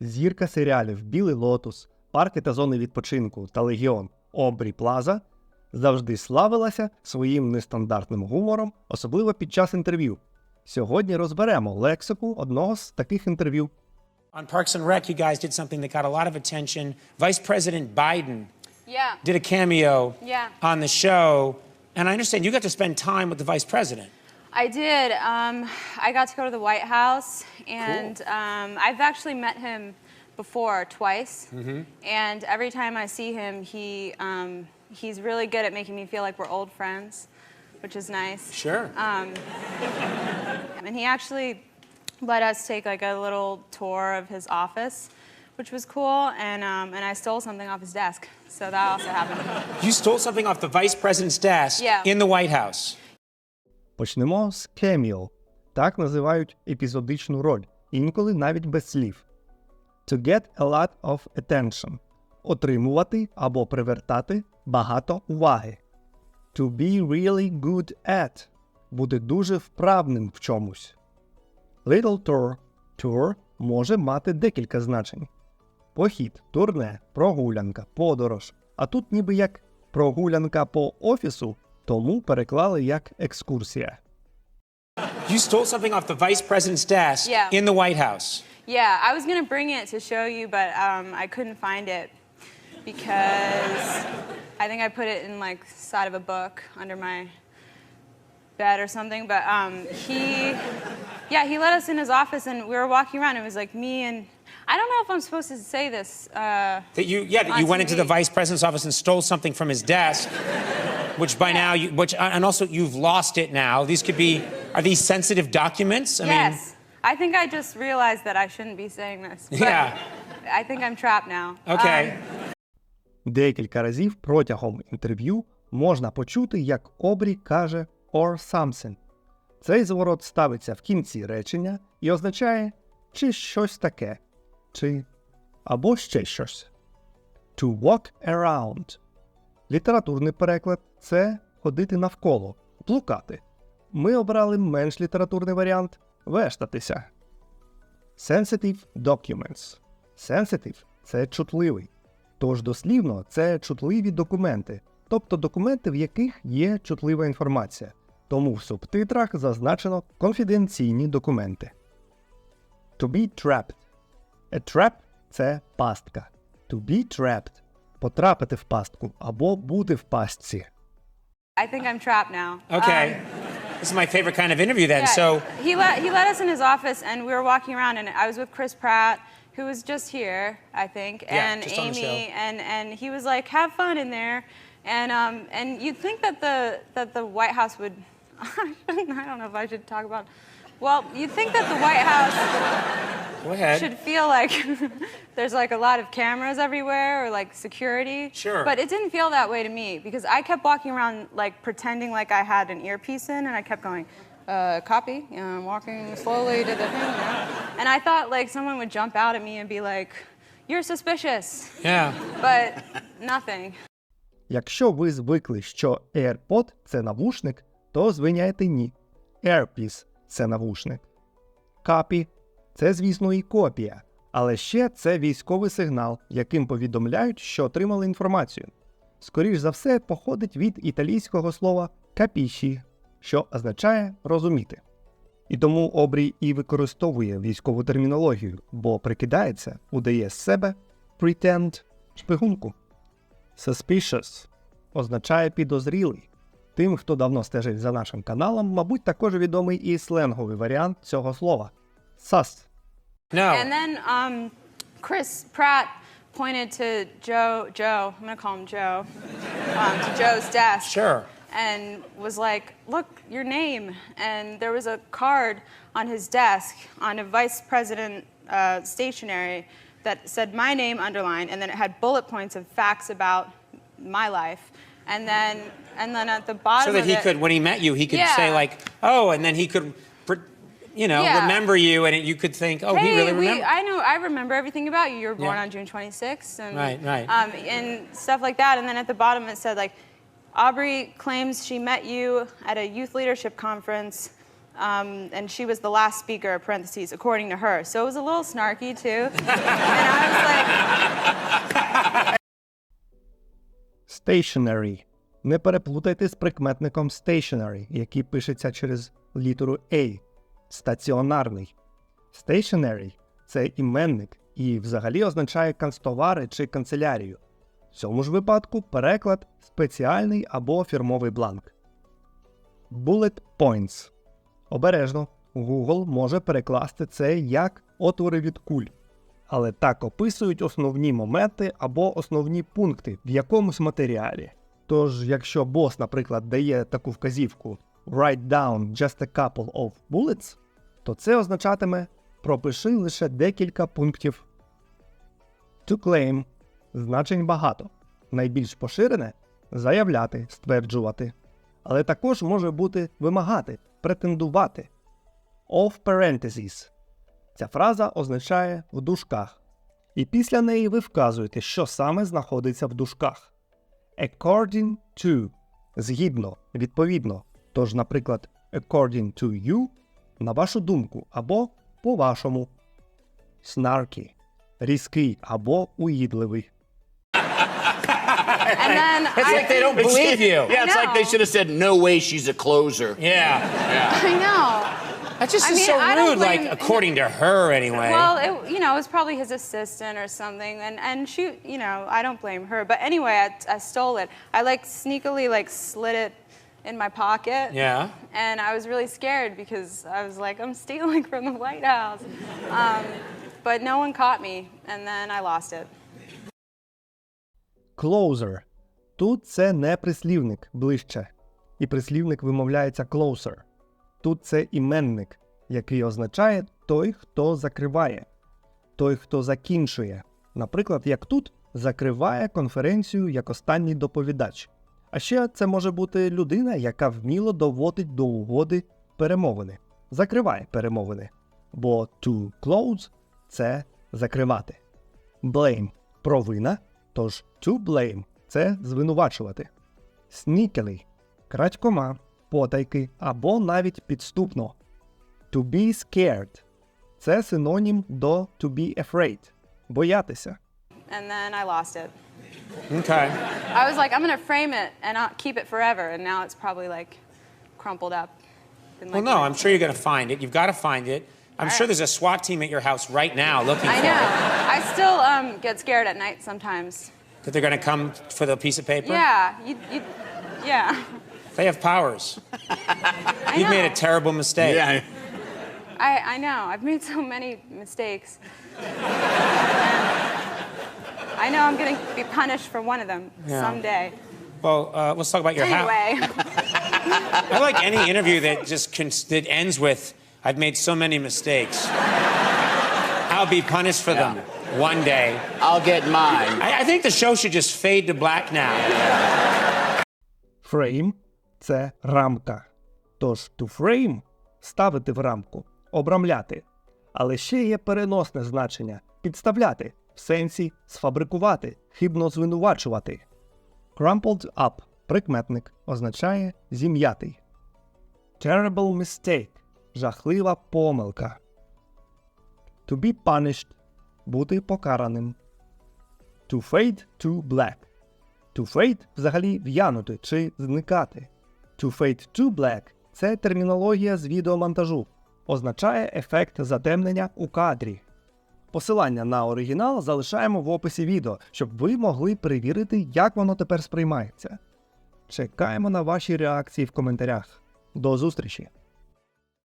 Зірка серіалів Білий Лотус, Парки та зони відпочинку та Легіон Обрі Плаза завжди славилася своїм нестандартним гумором, особливо під час інтерв'ю. Сьогодні розберемо лексику одного з таких інтерв'ю. On Parks and Rec, you guys did something that got a lot of attention. Vice President Biden Yeah. did a cameo Yeah. on the show. And I understand you got to spend time with the vice president. I did. Um, I got to go to the White House, and um, I've actually met him before twice. And every time I see him, he um, he's really good at making me feel like we're old friends, which is nice. Sure. And he actually let us take like a little tour of his office, which was cool. And um, and I stole something off his desk, so that also happened. you stole something off the vice president's desk Yeah. in the White House. Почнемо з cameo. Так називають епізодичну роль, інколи навіть без слів. To get a lot of attention. Отримувати або привертати багато уваги. To be really good at. Бути дуже вправним в чомусь. Little tour. Tour може мати декілька значень. Похід, турне, прогулянка, подорож. А тут ніби як прогулянка по офісу, тому переклали як екскурсія. You stole something off the vice president's desk Yeah. in the White House. Yeah, I was gonna bring it to show you, but um, I couldn't find it because I think I put it in like side of a book under my bed or something. But um, he, yeah, he let us in his office and we were walking around. It was like me and I don't know if I'm supposed to say this. Uh, That you, yeah, that you On went into the TV. vice president's office and stole something from his desk, which by now, you, which, and also you've lost it now. These could be, are these sensitive documents? I yes, I think I just realized that I shouldn't be saying this. But Yeah. I think I'm trapped now. mean, okay. Um, Декілька разів протягом інтерв'ю можна почути, як Обрі каже or something. Цей зворот ставиться в кінці речення і означає чи щось таке, чи або ще щось. To walk around. Літературний переклад це ходити навколо, блукати. Ми обрали менш літературний варіант вештатися. Sensitive documents. Sensitive – це чутливий. Тож дослівно це чутливі документи, тобто документи, в яких є чутлива інформація. Тому в субтитрах зазначено конфіденційні документи. To be trapped. A trap – це пастка. To be trapped – потрапити в пастку або бути в пастці. I think I'm trapped now. Okay. Um, this is my favorite kind of interview then. Yeah, So, he let he let us in his office, and we were walking around, and I was with Chris Pratt, who was just here, I think, Yeah, and just on the Amy, show. and and he was like, "Have fun in there," and um and you'd think that the that the White House would. I don't know if I should talk about. Well, you'd think that the White House go ahead. should feel like there's like a lot of cameras everywhere or like security. Sure. But it didn't feel that way to me because I kept walking around like pretending like I had an earpiece in and I kept going, uh, copy, and I'm walking slowly to the thing. you know? And I thought like someone would jump out at me and be like, you're suspicious. Yeah. But nothing. Якщо ви звикли, що AirPod – це навушник, то звиняйте ні. AirPiece – це навушник. Copy – це, звісно, і копія, але ще це військовий сигнал, яким повідомляють, що отримали інформацію. Скоріш за все, походить від італійського слова capisci, що означає розуміти. І тому Обрій і використовує військову термінологію, бо прикидається, удає з себе pretend шпигунку. Suspicious означає підозрілий. Тим, хто давно стежить за нашим каналом, мабуть, також відомий і сленговий варіант цього слова sus. No. And then um, Chris Pratt pointed to Joe, Joe, I'm gonna call him Joe, um, to Joe's desk. Sure. And was like, look, your name. And there was a card on his desk on a vice president uh, stationery that said my name underlined, and then it had bullet points of facts about my life. And then, and then at the bottom so that he it, could, when he met you, he could say like, "Oh," and then he could, you know, Yeah. remember you, and it, you could think, "Oh, hey, he really we, remember." I know, I remember everything about you. You were born Yeah. on June 26th, and Right, right. um, and stuff like that. And then at the bottom it said like, Aubrey claims she met you at a youth leadership conference Um, and she was the last speaker, parentheses, according to her. So it was a little snarky too. and I was like, Stationary. Не переплутайте з прикметником stationary, який пишеться через літеру A. Стаціонарний. Stationary – це іменник і взагалі означає канцтовари чи канцелярію. В цьому ж випадку переклад спеціальний або фірмовий бланк. Bullet points. Обережно, Google може перекласти це як отвори від куль, але так описують основні моменти або основні пункти в якомусь матеріалі. Тож, якщо бос, наприклад, дає таку вказівку Write down just a couple of bullets, то це означатиме пропиши лише декілька пунктів. To claim значень багато. Найбільш поширене заявляти, стверджувати. Але також може бути вимагати, претендувати. Of parentheses. Ця фраза означає в дужках. І після неї ви вказуєте, що саме знаходиться в дужках. According to згідно, відповідно. Тож, наприклад, according to you на вашу думку або по-вашому. Snarky різкий або уїдливий. and then It's I, like they don't believe you. Yeah, it's like they should have said, "No way, she's a closer." Yeah. I know. That just I is mean, so I don't rude, like, blame- according to her, anyway. Well, it, you know, it was probably his assistant or something, and and she, you know, I don't blame her. But anyway, I, I stole it. I like sneakily like slid it in my pocket. yeah. And I was really scared because I was like, I'm stealing from the White House. Um, but no one caught me, and then I lost it. Closer. Тут це не прислівник ближче. І прислівник вимовляється closer. Тут це іменник, який означає той, хто закриває, той, хто закінчує. Наприклад, як тут закриває конференцію як останній доповідач. А ще це може бути людина, яка вміло доводить до угоди перемовини, закриває перемовини. Бо to close це закривати. Blame провина, тож to blame це звинувачувати. Sneakily – крадькома, потайки або навіть підступно. To be scared – це синонім до to be afraid – боятися. And then I lost it. Okay. I was like, I'm gonna frame it and I'll keep it forever, and now it's probably like crumpled up. in, Well, like, no, a- I'm sure you're going to find it. You've got to find it. I'm sure right. there's a SWAT team at your house right now looking I for know. it. I still um, get scared at night sometimes. That they're going to come for the piece of paper? Yeah, you, you, yeah. They have powers. You've made a terrible mistake. Yeah. I, I know. I've made so many mistakes. I know I'm going to be punished for one of them Yeah. someday. Well, uh, let's talk about your house. Anyway, I like any interview that just cons- that ends with "I've made so many mistakes. I'll be punished for them one day." I'll get mine. I, I think the show should just fade to black now. Frame – це рамка. Тож to frame – ставити в рамку, обрамляти. Але ще є переносне значення підставляти в сенсі сфабрикувати, хибно звинувачувати. Crumpled up – прикметник означає зім'ятий. Terrible mistake – жахлива помилка. To be punished – бути покараним. To fade to black To fade взагалі в'янути чи зникати. To fade to black це термінологія з відеомонтажу. Означає ефект затемнення у кадрі. Посилання на оригінал залишаємо в описі відео, щоб ви могли перевірити, як воно тепер сприймається. Чекаємо на ваші реакції в коментарях. До зустрічі!